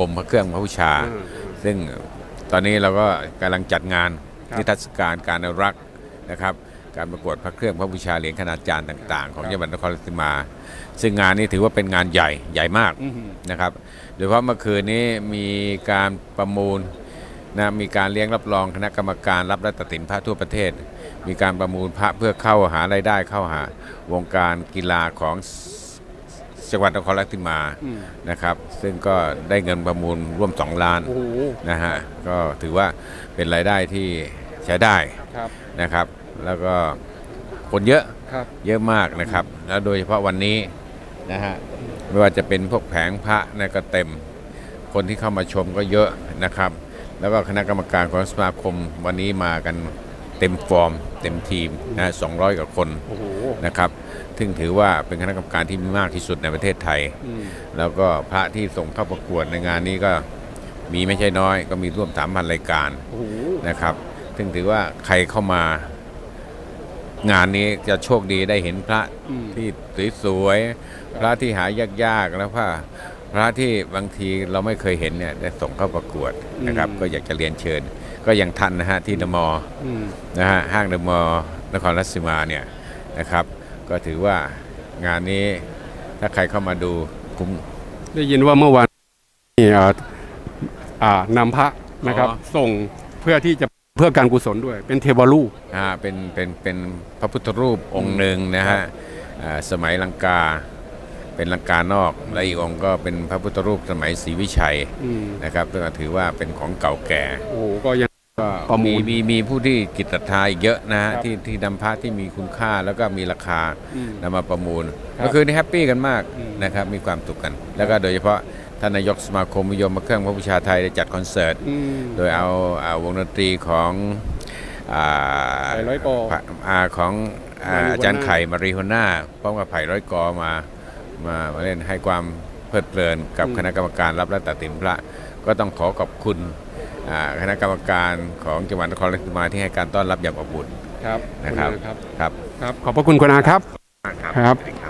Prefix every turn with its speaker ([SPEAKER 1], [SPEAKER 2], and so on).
[SPEAKER 1] คมพระเครื่องพระบูชา
[SPEAKER 2] อืม
[SPEAKER 1] ซึ่งตอนนี้เราก็กำลังจัดงาน
[SPEAKER 2] ครับ
[SPEAKER 1] นิทรรศการการอนุรักษ์นะครับ การประกวดพระเครื่องพระบูชาเหรียญคณาจารย์ต่าง ๆ ของ
[SPEAKER 2] ครับ
[SPEAKER 1] จังหวัดนครราชสีมา ซึ่งงานนี้ถือว่าเป็นงานใหญ่ใหญ่มาก
[SPEAKER 2] อืม
[SPEAKER 1] นะครับโดยเฉพาะเมื่อคืนนี้มีการประมูลนะมีการเลี้ยงรับรองคณะกรรมการรับและตัดสินพระทั่วประเทศ มีการประมูลพระเพื่อเข้าหารายได้เข้าหาวงการกีฬาของ จังหวัดนครราชสีมา
[SPEAKER 2] อืม
[SPEAKER 1] นะครับ ซึ่งก็ได้เงินประมูลร่วม 2 ล้าน
[SPEAKER 2] โอ้โห
[SPEAKER 1] นะฮะก็ถือว่าเป็นรายได้ที่ใช้ได้
[SPEAKER 2] ครับ
[SPEAKER 1] นะครับ แล้วก็คนเยอะ
[SPEAKER 2] ครับ
[SPEAKER 1] เยอะมากนะครับ แล้วโดยเฉพาะวันนี้นะฮะไม่ว่าจะเป็นพวกแผงพระเนะก็เต็ม คนที่เข้ามาชมก็เยอะนะครับ แล้วก็คณะกรรมการของสมาคมวันนี้มากันเต็มฟอร์ม เต็มทีมนะ200 กว่าคน
[SPEAKER 2] โอ้โห
[SPEAKER 1] นะครับ ซึ่งถือว่าเป็นคณะกรรมการที่มีมากที่สุดในประเทศไทย
[SPEAKER 2] อืม
[SPEAKER 1] แล้วก็พระที่ส่งเข้าประกวดในงานนี้ก็มีไม่ใช่น้อย ก็มีร่วม3,000รายการ
[SPEAKER 2] โอ้โห
[SPEAKER 1] นะครับ ซึ่งถือว่าใครเข้ามางานนี้จะโชคดีได้เห็นพระ
[SPEAKER 2] อืม
[SPEAKER 1] ที่สวยๆพระที่หายากๆแล้วพระพระที่บางทีเราไม่เคยเห็นเนี่ยได้ส่งเข้าประกวดนะครับ ก็อยากจะเรียนเชิญ ก็ยังทันนะฮะที่เดอะมอลล์
[SPEAKER 2] อืม
[SPEAKER 1] นะฮะห้างเดอะมอลล์นครราชสีมาเนี่ยนะครับ ก็ถือว่างานนี้ถ้าใครเข้ามาดูคุ้ม
[SPEAKER 2] ได้ยินว่าเมื่อวานนี่อ่าอ่านำพระนะครับ
[SPEAKER 1] อ๋อ
[SPEAKER 2] ส่งเพื่อที่จะเพื่อการกุศลด้วย เป็นเทวรูป
[SPEAKER 1] อ่าเป็นเป็นเป็นพระพุทธรูปองค์หนึ่งนะฮะอ่าสมัยลังกา เป็นลังกานอก และอีกองค์ก็เป็นพระพุทธรูปสมัยศรีวิชัย
[SPEAKER 2] อืม
[SPEAKER 1] นะครับซึ่งถือว่าเป็นของเก่าแก่
[SPEAKER 2] โอ้โหก็ยัง
[SPEAKER 1] ก็
[SPEAKER 2] ประมู
[SPEAKER 1] มี
[SPEAKER 2] ล
[SPEAKER 1] มีมีผู้ที่กิตตทาอีกเยอะนะฮะ
[SPEAKER 2] ครับ
[SPEAKER 1] ที่ที่นำพระที่มีคุณค่าแล้วก็มีราคา
[SPEAKER 2] อืม
[SPEAKER 1] นำมาประมูล
[SPEAKER 2] ครับ
[SPEAKER 1] ก็คือนี่แฮปปี้กันมาก
[SPEAKER 2] อืม
[SPEAKER 1] นะครับมีความสุขกัน แล้วก็โดยเฉพาะท่านนายกสมาคมนิยมพระเครื่องพระบูชาไทยได้จัดคอนเสิร์ต
[SPEAKER 2] อืม
[SPEAKER 1] โดยเอาอ่าวงดนตรีของอ่า
[SPEAKER 2] ไผ่ร้อยกอ
[SPEAKER 1] พระอ่าของอ่า
[SPEAKER 2] มาริโฮน่า
[SPEAKER 1] อาจารย์ไข่มารีโฮน่าพร้อมกับไผ่ร้อยกอมามามาเล่นให้ความเพลิดเพลินกับคณะกรรมการรับและตัดสินพระ ก็ต้องขอขอบคุณอ่า คณะกรรมการของจังหวัดนครราชสีมาที่ให้การต้อนรับอย่างอบอุ่น
[SPEAKER 2] ครับ
[SPEAKER 1] นะครับ
[SPEAKER 2] ขอณครับ
[SPEAKER 1] ครับ
[SPEAKER 2] ครับ ขอบพระคุณคุณอาครับ
[SPEAKER 1] ครับ
[SPEAKER 2] ครับ
[SPEAKER 1] สวัสดีครับ